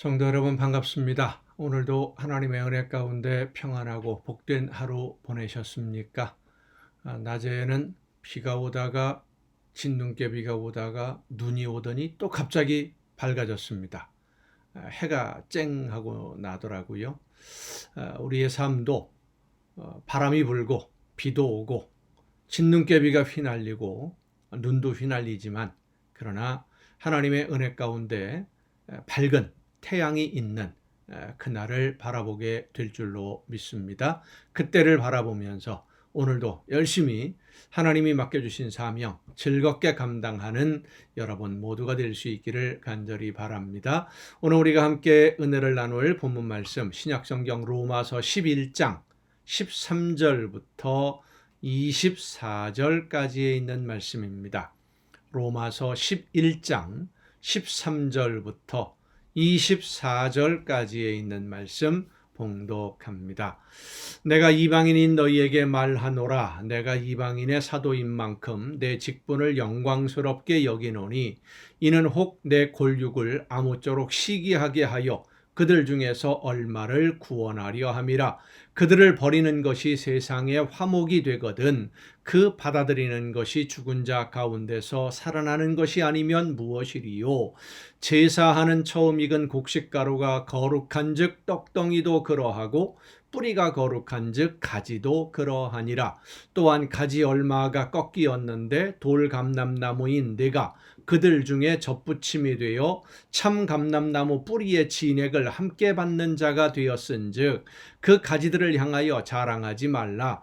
성도 여러분 반갑습니다. 오늘도 하나님의 은혜 가운데 평안하고 복된 하루 보내셨습니까? 아, 낮에는 비가 오다가 진눈깨비가 오다가 눈이 오더니 또 갑자기 밝아졌습니다. 아, 해가 쨍 하고 나더라고요. 아, 우리의 삶도 어, 바람이 불고 비도 오고 진눈깨비가 휘날리고 눈도 휘날리지만 그러나 하나님의 은혜 가운데 에, 밝은 태양이 있는 에, 그날을 바라보게 될 줄로 믿습니다. 그때를 바라보면서 오늘도 열심히 하나님이 맡겨주신 사명 즐겁게 감당하는 여러분 모두가 될 수 있기를 간절히 바랍니다. 오늘 우리가 함께 은혜를 나눌 본문 말씀 신약성경 로마서 11장 13절부터 24절까지에 있는 말씀입니다. 로마서 11장 13절부터 24절까지에 있는 말씀 봉독합니다. 내가 이방인인 너희에게 말하노라. 내가 이방인의 사도인 만큼 내 직분을 영광스럽게 여기노니 이는 혹 내 골육을 아무쪼록 시기하게 하여 그들 중에서 얼마를 구원하려 함이라. 그들을 버리는 것이 세상의 화목이 되거든 그 받아들이는 것이 죽은 자 가운데서 살아나는 것이 아니면 무엇이리요? 제사하는 처음 익은 곡식 가루가 거룩한 즉 떡덩이도 그러하고 뿌리가 거룩한 즉 가지도 그러하니라. 또한 가지 얼마가 꺾이었는데 돌 감람나무인 내가 그들 중에 접붙임이 되어 참 감람나무 뿌리의 진액을 함께 받는 자가 되었은즉 그 가지들을 향하여 자랑하지 말라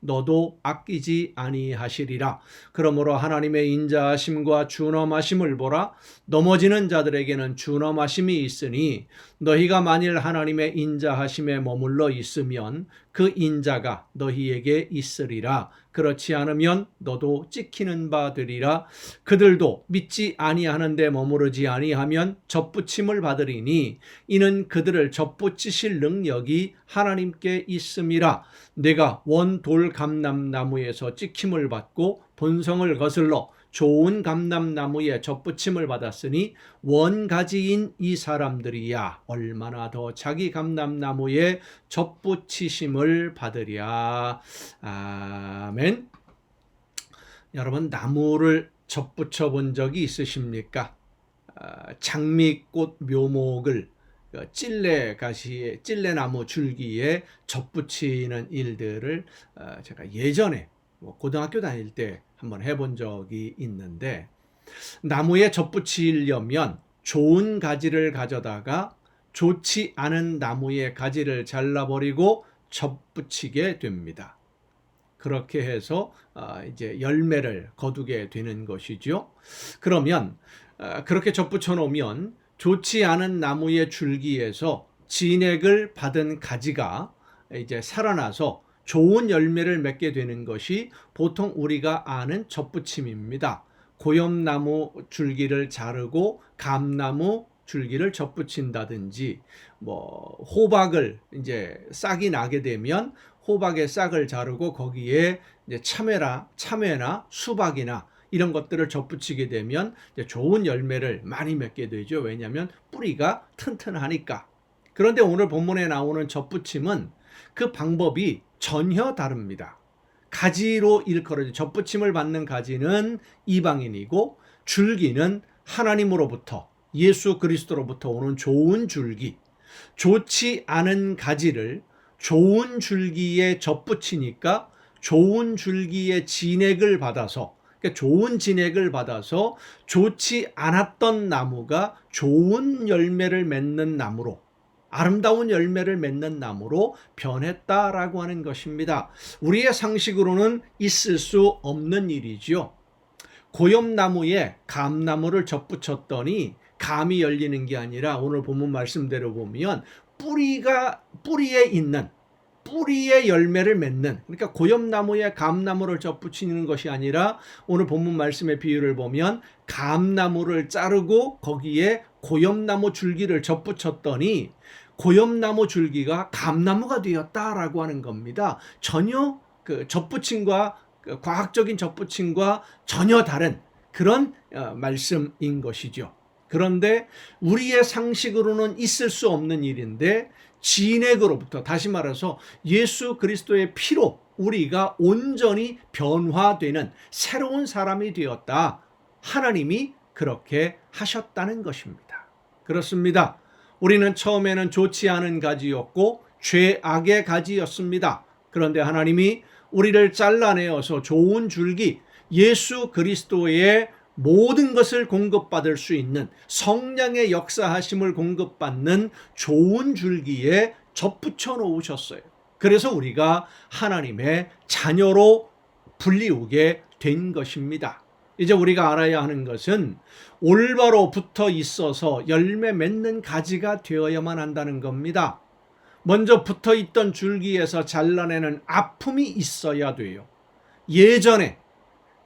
너도 아끼지 아니하시리라. 그러므로 하나님의 인자하심과 준엄하심을 보라. 넘어지는 자들에게는 준엄하심이 있으니 너희가 만일 하나님의 인자하심에 머물러 있으면 그 인자가 너희에게 있으리라. 그렇지 않으면 너도 찍히는 바 되리라. 그들도 믿지 아니하는데 머무르지 아니하면 접붙임을 받으리니 이는 그들을 접붙이실 능력이 하나님께 있음이라. 내가 원돌 감람나무에서 찍힘을 받고 본성을 거슬러 좋은 감람나무에 접붙임을 받았으니 원가지인 이 사람들이야. 얼마나 더 자기 감람나무에 접붙이심을 받으랴. 아멘. 여러분 나무를 접붙여 본 적이 있으십니까? 아, 장미꽃 묘목을 그 찔레 가시에 찔레나무 줄기에 접붙이는 일들을 어, 제가 예전에 뭐 고등학교 다닐 때 한번 해본 적이 있는데 나무에 접붙이려면 좋은 가지를 가져다가 좋지 않은 나무의 가지를 잘라버리고 접붙이게 됩니다. 그렇게 해서 어, 이제 열매를 거두게 되는 것이죠. 그러면 어, 그렇게 접붙여 놓으면 좋지 않은 나무의 줄기에서 진액을 받은 가지가 이제 살아나서 좋은 열매를 맺게 되는 것이 보통 우리가 아는 접붙임입니다. 고염나무 줄기를 자르고 감나무 줄기를 접붙인다든지 뭐 호박을 이제 싹이 나게 되면 호박의 싹을 자르고 거기에 이제 참외라 참외나 수박이나 이런 것들을 접붙이게 되면 좋은 열매를 많이 맺게 되죠. 왜냐하면 뿌리가 튼튼하니까. 그런데 오늘 본문에 나오는 접붙임은 그 방법이 전혀 다릅니다. 가지로 일컬어진 접붙임을 받는 가지는 이방인이고 줄기는 하나님으로부터 예수 그리스도로부터 오는 좋은 줄기. 좋지 않은 가지를 좋은 줄기에 접붙이니까 좋은 줄기의 진액을 받아서 그러니까 좋은 진액을 받아서 좋지 않았던 나무가 좋은 열매를 맺는 나무로 아름다운 열매를 맺는 나무로 변했다라고 하는 것입니다. 우리의 상식으로는 있을 수 없는 일이지요. 고염나무에 감나무를 접붙였더니 감이 열리는 게 아니라 오늘 본문 말씀대로 보면 뿌리가 뿌리에 있는 뿌리의 열매를 맺는 그러니까 고엽나무에 감나무를 접붙이는 것이 아니라 오늘 본문 말씀의 비유를 보면 감나무를 자르고 거기에 고엽나무 줄기를 접붙였더니 고엽나무 줄기가 감나무가 되었다라고 하는 겁니다. 전혀 그 접붙임과 그 과학적인 접붙임과 전혀 다른 그런 어, 말씀인 것이죠. 그런데 우리의 상식으로는 있을 수 없는 일인데 진액으로부터 다시 말해서 예수 그리스도의 피로 우리가 온전히 변화되는 새로운 사람이 되었다. 하나님이 그렇게 하셨다는 것입니다. 그렇습니다. 우리는 처음에는 좋지 않은 가지였고 죄악의 가지였습니다. 그런데 하나님이 우리를 잘라내어서 좋은 줄기 예수 그리스도의 모든 것을 공급받을 수 있는 성령의 역사하심을 공급받는 좋은 줄기에 접붙여 놓으셨어요. 그래서 우리가 하나님의 자녀로 불리우게 된 것입니다. 이제 우리가 알아야 하는 것은 올바로 붙어 있어서 열매 맺는 가지가 되어야만 한다는 겁니다. 먼저 붙어 있던 줄기에서 잘라내는 아픔이 있어야 돼요. 예전에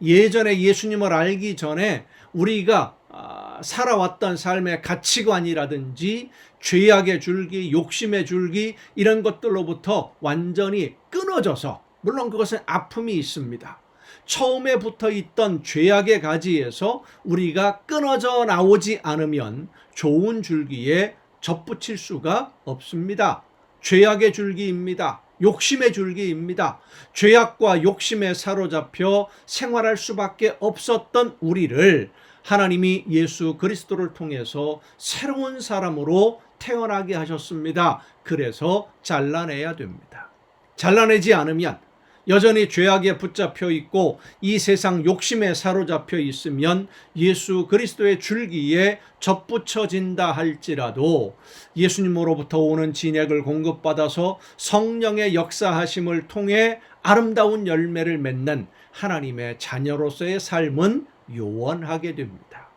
예전에 예수님을 알기 전에 우리가 아, 살아왔던 삶의 가치관이라든지 죄악의 줄기, 욕심의 줄기 이런 것들로부터 완전히 끊어져서 물론 그것은 아픔이 있습니다. 처음에 붙어 있던 죄악의 가지에서 우리가 끊어져 나오지 않으면 좋은 줄기에 접붙일 수가 없습니다. 죄악의 줄기입니다. 욕심의 줄기입니다. 죄악과 욕심에 사로잡혀 생활할 수밖에 없었던 우리를 하나님이 예수 그리스도를 통해서 새로운 사람으로 태어나게 하셨습니다. 그래서 잘라내야 됩니다. 잘라내지 않으면 여전히 죄악에 붙잡혀 있고 이 세상 욕심에 사로잡혀 있으면 예수 그리스도의 줄기에 접붙여진다 할지라도 예수님으로부터 오는 진액을 공급받아서 성령의 역사하심을 통해 아름다운 열매를 맺는 하나님의 자녀로서의 삶은 요원하게 됩니다.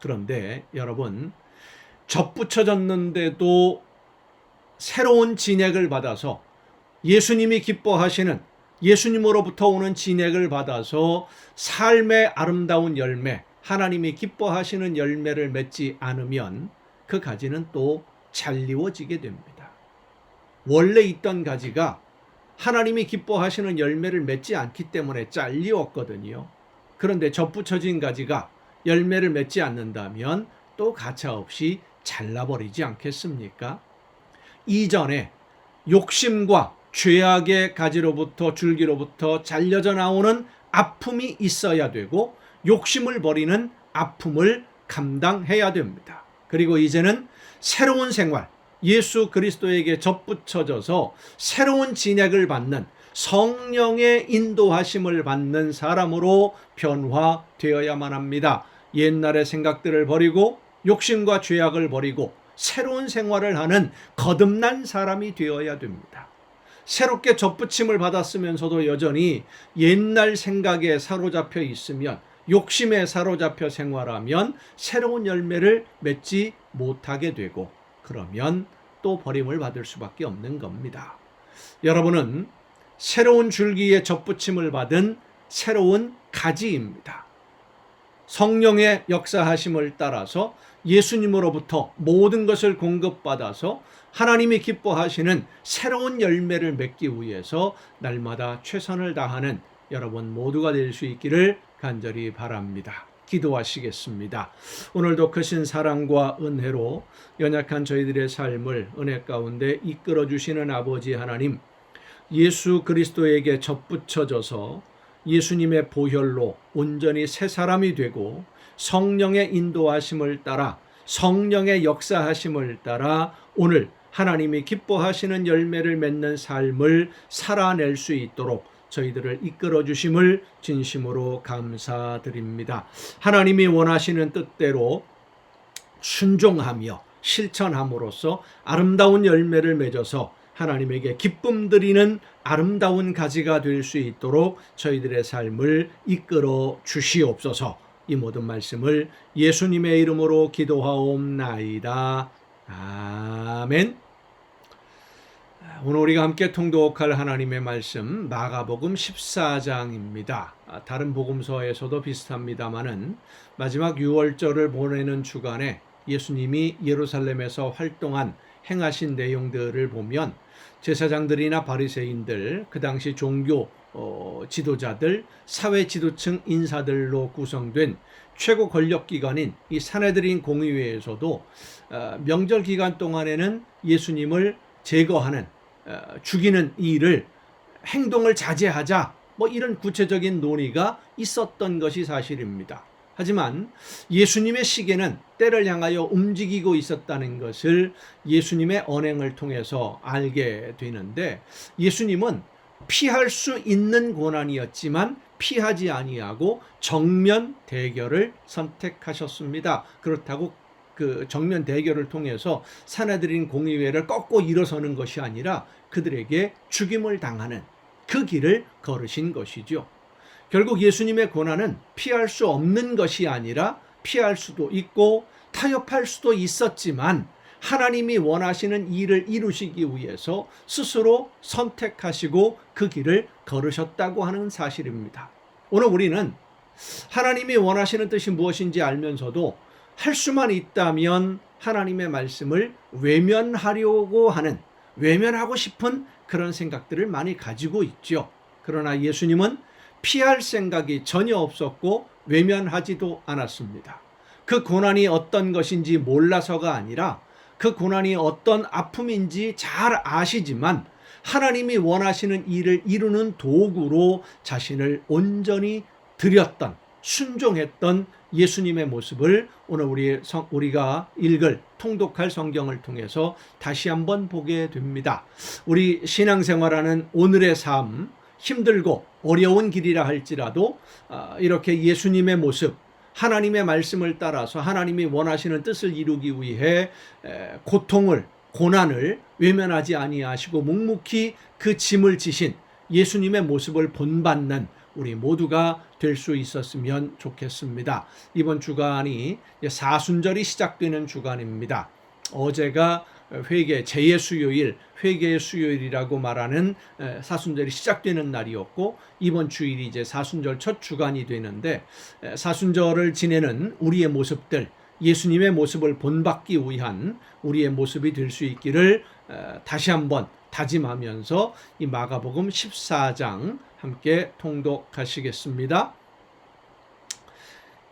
그런데 여러분 접붙여졌는데도 새로운 진액을 받아서 예수님이 기뻐하시는 예수님으로부터 오는 진액을 받아서 삶의 아름다운 열매, 하나님이 기뻐하시는 열매를 맺지 않으면 그 가지는 또 잘리워지게 됩니다. 원래 있던 가지가 하나님이 기뻐하시는 열매를 맺지 않기 때문에 잘리웠거든요. 그런데 접붙여진 가지가 열매를 맺지 않는다면 또 가차없이 잘라버리지 않겠습니까? 이전에 욕심과 죄악의 가지로부터 줄기로부터 잘려져 나오는 아픔이 있어야 되고 욕심을 버리는 아픔을 감당해야 됩니다. 그리고 이제는 새로운 생활, 예수 그리스도에게 접붙여져서 새로운 진액을 받는 성령의 인도하심을 받는 사람으로 변화되어야만 합니다. 옛날의 생각들을 버리고 욕심과 죄악을 버리고 새로운 생활을 하는 거듭난 사람이 되어야 됩니다. 새롭게 접붙임을 받았으면서도 여전히 옛날 생각에 사로잡혀 있으면 욕심에 사로잡혀 생활하면 새로운 열매를 맺지 못하게 되고 그러면 또 버림을 받을 수밖에 없는 겁니다. 여러분은 새로운 줄기에 접붙임을 받은 새로운 가지입니다. 성령의 역사하심을 따라서 예수님으로부터 모든 것을 공급받아서 하나님이 기뻐하시는 새로운 열매를 맺기 위해서 날마다 최선을 다하는 여러분 모두가 될 수 있기를 간절히 바랍니다. 기도하시겠습니다. 오늘도 크신 사랑과 은혜로 연약한 저희들의 삶을 은혜 가운데 이끌어 주시는 아버지 하나님, 예수 그리스도에게 접붙여져서 예수님의 보혈로 온전히 새 사람이 되고 성령의 인도하심을 따라 성령의 역사하심을 따라 오늘 하나님이 기뻐하시는 열매를 맺는 삶을 살아낼 수 있도록 저희들을 이끌어 주심을 진심으로 감사드립니다. 하나님이 원하시는 뜻대로 순종하며 실천함으로써 아름다운 열매를 맺어서 하나님에게 기쁨 드리는 아름다운 가지가 될 수 있도록 저희들의 삶을 이끌어 주시옵소서. 이 모든 말씀을 예수님의 이름으로 기도하옵나이다. 아멘. 오늘 우리가 함께 통독할 하나님의 말씀 마가복음 14장입니다. 다른 복음서에서도 비슷합니다만은 마지막 6월절을 보내는 주간에 예수님이 예루살렘에서 활동한 행하신 내용들을 보면 제사장들이나 바리새인들, 그 당시 종교 어, 지도자들, 사회 지도층 인사들로 구성된 최고 권력 기관인 이 사내들인 공의회에서도 어, 명절 기간 동안에는 예수님을 제거하는 어, 죽이는 이 일을 행동을 자제하자 뭐 이런 구체적인 논의가 있었던 것이 사실입니다. 하지만 예수님의 시계는 때를 향하여 움직이고 있었다는 것을 예수님의 언행을 통해서 알게 되는데 예수님은 피할 수 있는 고난이었지만 피하지 아니하고 정면 대결을 선택하셨습니다. 그렇다고 그 정면 대결을 통해서 사내들인 공의회를 꺾고 일어서는 것이 아니라 그들에게 죽임을 당하는 그 길을 걸으신 것이죠. 결국 예수님의 고난은 피할 수 없는 것이 아니라 피할 수도 있고 타협할 수도 있었지만 하나님이 원하시는 일을 이루시기 위해서 스스로 선택하시고 그 길을 걸으셨다고 하는 사실입니다. 오늘 우리는 하나님이 원하시는 뜻이 무엇인지 알면서도 할 수만 있다면 하나님의 말씀을 외면하려고 하는 외면하고 싶은 그런 생각들을 많이 가지고 있죠. 그러나 예수님은 피할 생각이 전혀 없었고 외면하지도 않았습니다. 그 고난이 어떤 것인지 몰라서가 아니라 그 고난이 어떤 아픔인지 잘 아시지만 하나님이 원하시는 일을 이루는 도구로 자신을 온전히 드렸던 순종했던 예수님의 모습을 오늘 우리 성, 우리가 읽을 통독할 성경을 통해서 다시 한번 보게 됩니다. 우리 신앙생활하는 오늘의 삶 힘들고 어려운 길이라 할지라도 아, 이렇게 예수님의 모습 하나님의 말씀을 따라서 하나님이 원하시는 뜻을 이루기 위해 고통을 고난을 외면하지 아니하시고 묵묵히 그 짐을 지신 예수님의 모습을 본받는 우리 모두가 될 수 있었으면 좋겠습니다. 이번 주간이 사순절이 시작되는 주간입니다. 어제가 회개 제의 수요일, 회개의 수요일이라고 말하는 사순절이 시작되는 날이었고 이번 주일이 이제 사순절 첫 주간이 되는데 사순절을 지내는 우리의 모습들 예수님의 모습을 본받기 위한 우리의 모습이 될 수 있기를 다시 한번 다짐하면서 이 마가복음 14장 함께 통독하시겠습니다.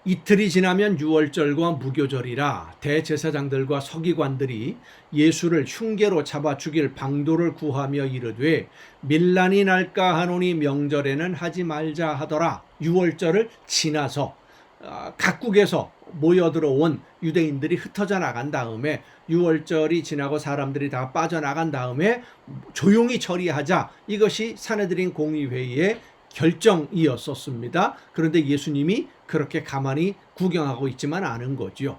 이틀이 지나면 유월절과 무교절이라 대제사장들과 서기관들이 예수를 흉계로 잡아 죽일 방도를 구하며 이르되 밀란이 날까 하노니 명절에는 하지 말자 하더라. 유월절을 지나서 아, 각국에서 모여들어온 유대인들이 흩어져 나간 다음에 6월절이 지나고 사람들이 다 빠져나간 다음에 조용히 처리하자 이것이 사내들인 공의회의의 결정이었었습니다. 그런데 예수님이 그렇게 가만히 구경하고 있지만 않은 거지요.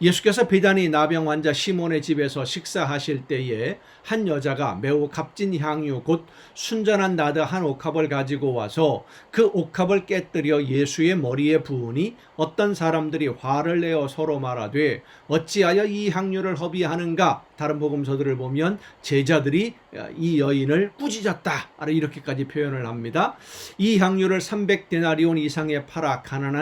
예수께서 비단이 나병 환자 시몬의 집에서 식사하실 때에 한 여자가 매우 값진 향유 곧 순전한 나드 한 옥합을 가지고 와서 그 옥합을 깨뜨려 예수의 머리에 부으니 어떤 사람들이 화를 내어 서로 말하되 어찌하여 이 향유를 허비하는가 다른 복음서들을 보면 제자들이 이 여인을 꾸짖었다 이렇게까지 표현을 합니다. 이 향유를 300데나리온 이상에 팔아 가난한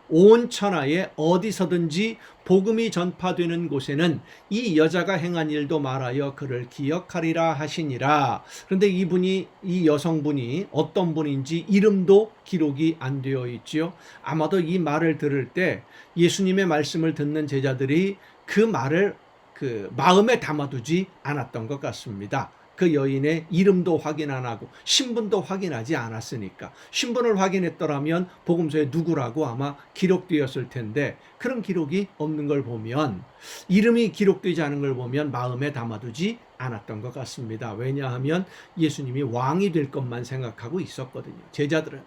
온 천하에 어디서든지 복음이 전파되는 곳에는 이 여자가 행한 일도 말하여 그를 기억하리라 하시니라. 그런데 이분이 이 여성분이 어떤 분인지 이름도 기록이 안 되어 있지요. 아마도 이 말을 들을 때 예수님의 말씀을 듣는 제자들이 그 말을 그 마음에 담아두지 않았던 것 같습니다. 그 여인의 이름도 확인 안 하고 신분도 확인하지 않았으니까 신분을 확인했더라면 복음서에 누구라고 아마 기록되었을 텐데 그런 기록이 없는 걸 보면 이름이 기록되지 않은 걸 보면 마음에 담아두지 않았던 것 같습니다. 왜냐하면 예수님이 왕이 될 것만 생각하고 있었거든요. 제자들은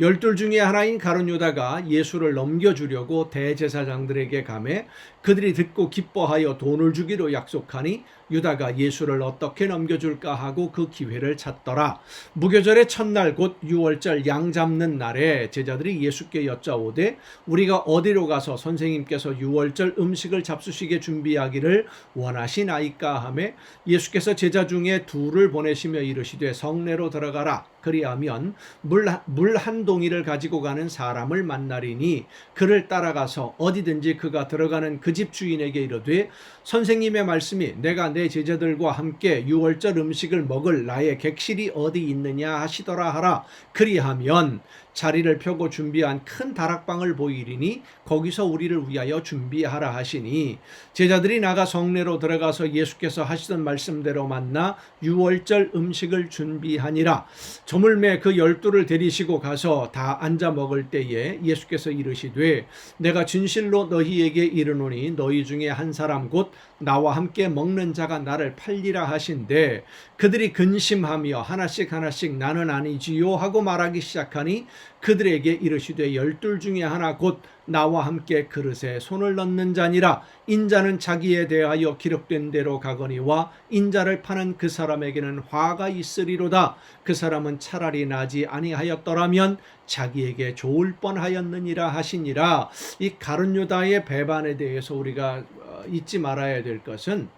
열둘 중에 하나인 가룟 유다가 예수를 넘겨주려고 대제사장들에게 감해 그들이 듣고 기뻐하여 돈을 주기로 약속하니 유다가 예수를 어떻게 넘겨줄까 하고 그 기회를 찾더라. 무교절의 첫날 곧 유월절 양 잡는 날에 제자들이 예수께 여짜오되 우리가 어디로 가서 선생님께서 유월절 음식을 잡수시게 준비하기를 원하시나이까 하매 예수께서 제자 중에 둘을 보내시며 이르시되 성내로 들어가라. 그리하면 물한 동이를 가지고 가는 사람을 만나리니 그를 따라가서 어디든지 그가 들어가는 그 집 주인에게 이르되 선생님의 말씀이 내가 내 제자들과 함께 유월절 음식을 먹을 나의 객실이 어디 있느냐 하시더라 하라. 그리하면 자리를 펴고 준비한 큰 다락방을 보이리니 거기서 우리를 위하여 준비하라 하시니 제자들이 나가 성내로 들어가서 예수께서 하시던 말씀대로 만나 유월절 음식을 준비하니라. 저물매 그 열두를 데리시고 가서 다 앉아 먹을 때에 예수께서 이르시되 내가 진실로 너희에게 이르노니 너희 중에 한 사람 곧 나와 함께 먹는 자가 나를 팔리라 하신데 그들이 근심하며 하나씩 하나씩 나는 아니지요 하고 말하기 시작하니 그들에게 이르시되 열둘 중에 하나 곧 나와 함께 그릇에 손을 넣는 자니라. 인자는 자기에 대하여 기록된 대로 가거니와 인자를 파는 그 사람에게는 화가 있으리로다. 그 사람은 차라리 나지 아니하였더라면 자기에게 좋을 뻔하였느니라 하시니라. 이 가룟 유다의 배반에 대해서 우리가 어, 잊지 말아야 될 것은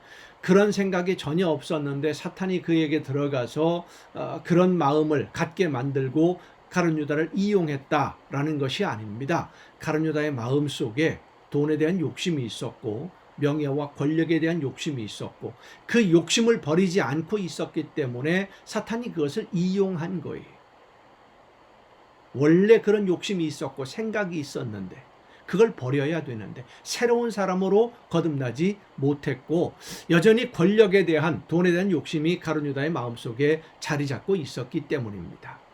그런 생각이 전혀 없었는데 사탄이 그에게 들어가서 어, 그런 마음을 갖게 만들고 가룟 유다를 이용했다라는 것이 아닙니다. 가룟 유다의 마음 속에 돈에 대한 욕심이 있었고 명예와 권력에 대한 욕심이 있었고 그 욕심을 버리지 않고 있었기 때문에 사탄이 그것을 이용한 거예요. 원래 그런 욕심이 있었고 생각이 있었는데 그걸 버려야 되는데 새로운 사람으로 거듭나지 못했고 여전히 권력에 대한 돈에 대한 욕심이 가룟 유다의 마음속에 자리 잡고 있었기 때문입니다.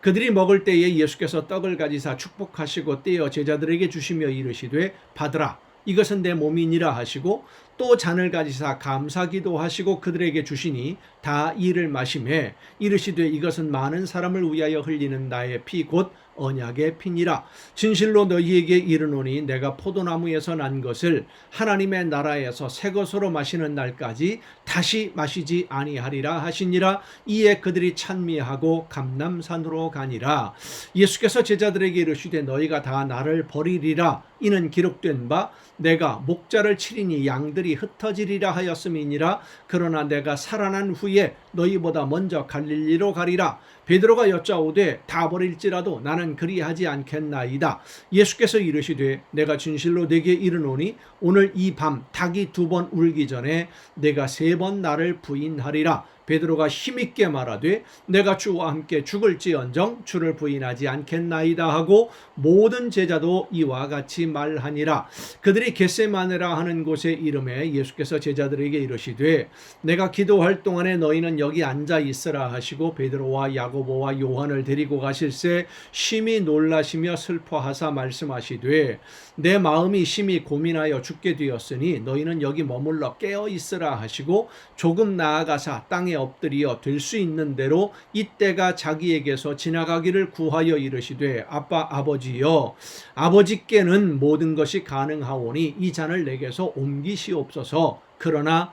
그들이 먹을 때에 예수께서 떡을 가지사 축복하시고 떼어 제자들에게 주시며 이르시되 받으라. 이것은 내 몸이니라 하시고 또 잔을 가지사 감사기도 하시고 그들에게 주시니 다 이를 마심에 이르시되 이것은 많은 사람을 위하여 흘리는 나의 피 곧 언약의 피니라. 진실로 너희에게 이르노니 내가 포도나무에서 난 것을 하나님의 나라에서 새 것으로 마시는 날까지 다시 마시지 아니하리라 하시니라. 이에 그들이 찬미하고 감남산으로 가니라. 예수께서 제자들에게 이르시되 너희가 다 나를 버리리라. 이는 기록된 바 내가 목자를 치리니 양들이 흩어지리라 하였음이니라. 그러나 내가 살아난 후에 너희보다 먼저 갈릴리로 가리라. 베드로가 여짜오되 다 버릴지라도 나는 그리하지 않겠나이다. 예수께서 이르시되 내가 진실로 내게 이르노니 오늘 이 밤 닭이 두 번 울기 전에 내가 세 번 나를 부인하리라 베드로가 힘있게 말하되 내가 주와 함께 죽을지언정 주를 부인하지 않겠나이다 하고 모든 제자도 이와 같이 말하니라. 그들이 겟세마네라 하는 곳에 이름에 예수께서 제자들에게 이르시되 내가 기도할 동안에 너희는 여기 앉아 있으라 하시고 베드로와 야고보와 요한을 데리고 가실새 심히 놀라시며 슬퍼하사 말씀하시되 내 마음이 심히 고민하여 죽게 되었으니 너희는 여기 머물러 깨어 있으라 하시고 조금 나아가사 땅에 엎드리어 될 수 있는 대로 이때가 자기에게서 지나가기를 구하여 이르시되 아빠 아버지여 아버지께는 모든 것이 가능하오니 이 잔을 내게서 옮기시옵소서. 그러나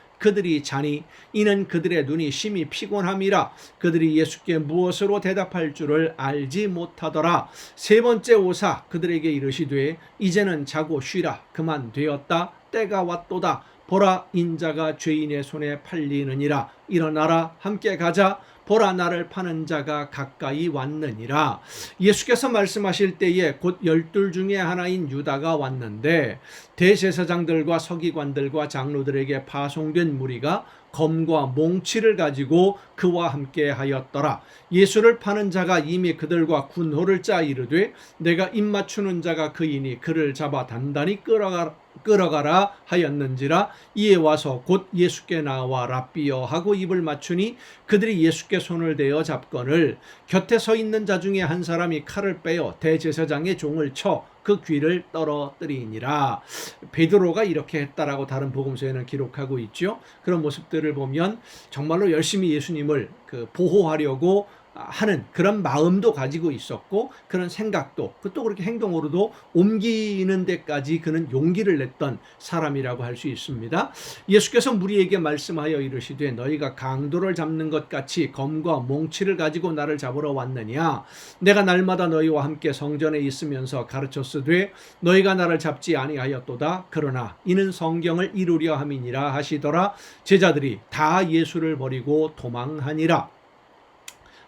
그들이 자니 이는 그들의 눈이 심히 피곤함이라 그들이 예수께 무엇으로 대답할 줄을 알지 못하더라. 세 번째 오사 그들에게 이르시되 이제는 자고 쉬라. 그만 되었다. 때가 왔도다 보라 인자가 죄인의 손에 팔리느니라. 일어나라 함께 가자. 보라 나를 파는 자가 가까이 왔느니라. 예수께서 말씀하실 때에 곧 열둘 중에 하나인 유다가 왔는데 대제사장들과 서기관들과 장로들에게 파송된 무리가 검과 몽치를 가지고 그와 함께 하였더라. 예수를 파는 자가 이미 그들과 군호를 짜 이르되 내가 입맞추는 자가 그이니 그를 잡아 단단히 끌어가 끌어가라 하였는지라 이에 와서 곧 예수께 나와 랍비여 하고 입을 맞추니 그들이 예수께 손을 대어 잡건을 곁에 서 있는 자 중에 한 사람이 칼을 빼어 대제사장의 종을 쳐 그 귀를 떨어뜨리니라. 베드로가 이렇게 했다라고 다른 복음서에는 기록하고 있죠. 그런 모습들을 보면 정말로 열심히 예수님을 그 보호하려고 하는 그런 마음도 가지고 있었고 그런 생각도 그또 그렇게 행동으로도 옮기는 데까지 그는 용기를 냈던 사람이라고 할 수 있습니다. 예수께서 무리에게 말씀하여 이르시되 너희가 강도를 잡는 것 같이 검과 몽치를 가지고 나를 잡으러 왔느냐? 내가 날마다 너희와 함께 성전에 있으면서 가르쳤으되 너희가 나를 잡지 아니하였도다. 그러나 이는 성경을 이루려 함이니라 하시더라. 제자들이 다 예수를 버리고 도망하니라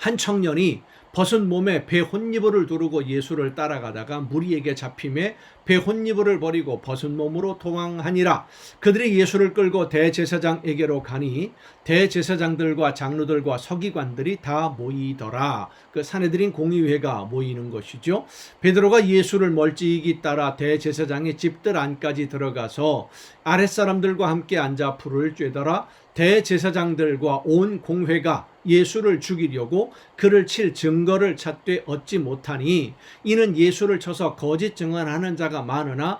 한 청년이 벗은 몸에 배 혼니부를 두르고 예수를 따라가다가 무리에게 잡힘에 배 혼니부를 버리고 벗은 몸으로 도망하니라. 그들이 예수를 끌고 대제사장에게로 가니 대제사장들과 장로들과 서기관들이 다 모이더라. 그 사내들인 공의회가 모이는 것이죠. 베드로가 예수를 멀찍이 따라 대제사장의 집들 안까지 들어가서 아랫사람들과 함께 앉아 불을 쬐더라. 대제사장들과 온 공회가 예수를 죽이려고 그를 칠 증거를 찾되 얻지 못하니 이는 예수를 쳐서 거짓 증언하는 자가 많으나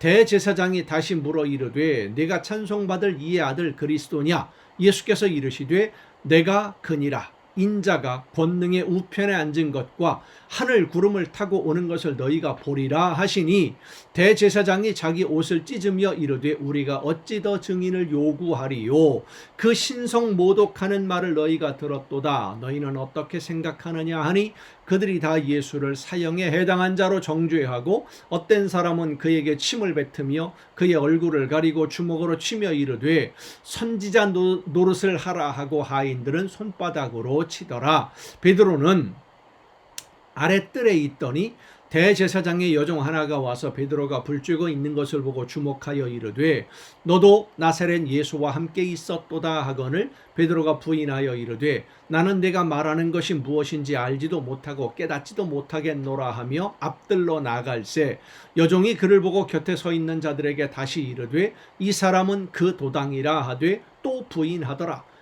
대제사장이 다시 물어 이르되 내가 찬송받을 이의 아들 그리스도냐? 예수께서 이르시되 내가 그니라. 인자가 권능의 우편에 앉은 것과 하늘 구름을 타고 오는 것을 너희가 보리라 하시니 대제사장이 자기 옷을 찢으며 이르되 우리가 어찌 더 증인을 요구하리요? 그 신성 모독하는 말을 너희가 들었도다. 너희는 어떻게 생각하느냐 하니 그들이 다 예수를 사형에 해당한 자로 정죄하고 어떤 사람은 그에게 침을 뱉으며 그의 얼굴을 가리고 주먹으로 치며 이르되 선지자 노릇을 하라 하고 하인들은 손바닥으로 치더라. 베드로는 아랫뜰에 있더니 대제사장의 여종 하나가 와서 베드로가 불쬐고 있는 것을 보고 주목하여 이르되 너도 나사렛 예수와 함께 있었도다 하거늘 베드로가 부인하여 이르되 나는 내가 말하는 것이 무엇인지 알지도 못하고 깨닫지도 못하겠노라 하며 앞들러 나갈새 여종이 그를 보고 곁에 서 있는 자들에게 다시 이르되 이 사람은 그 도당이라 하되 또 부인하더라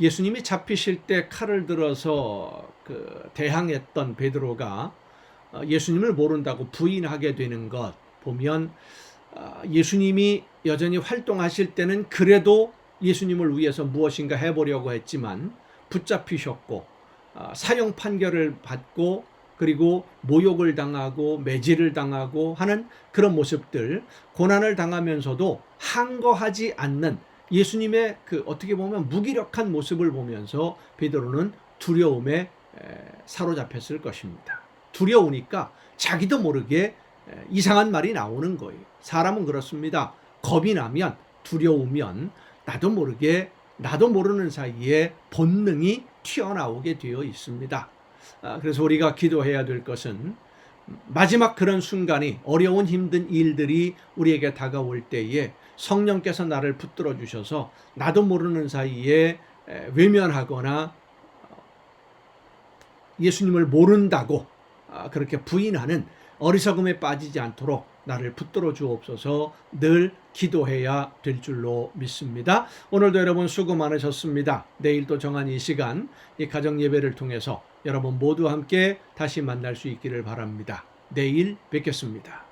예수님이 잡히실 때 칼을 들어서 그 대항했던 베드로가 어, 예수님을 모른다고 부인하게 되는 것 보면 어, 예수님이 여전히 활동하실 때는 그래도 예수님을 위해서 무엇인가 해보려고 했지만 붙잡히셨고 어, 사형 판결을 받고 그리고 모욕을 당하고 매질을 당하고 하는 그런 모습들 고난을 당하면서도 항거하지 않는 예수님의 그 어떻게 보면 무기력한 모습을 보면서 베드로는 두려움에 사로잡혔을 것입니다. 두려우니까 자기도 모르게 이상한 말이 나오는 거예요. 사람은 그렇습니다. 겁이 나면 두려우면 나도 모르게 나도 모르는 사이에 본능이 튀어나오게 되어 있습니다. 아, 그래서 우리가 기도해야 될 것은 마지막 그런 순간이 어려운 힘든 일들이 우리에게 다가올 때에 성령께서 나를 붙들어 주셔서 나도 모르는 사이에 에, 외면하거나 어, 예수님을 모른다고 아, 그렇게 부인하는 어리석음에 빠지지 않도록 나를 붙들어 주옵소서 늘 기도해야 될 줄로 믿습니다. 오늘도 여러분 수고 많으셨습니다. 내일도 정한 이 시간 이 가정 예배를 통해서 여러분 모두 함께 다시 만날 수 있기를 바랍니다. 내일 뵙겠습니다.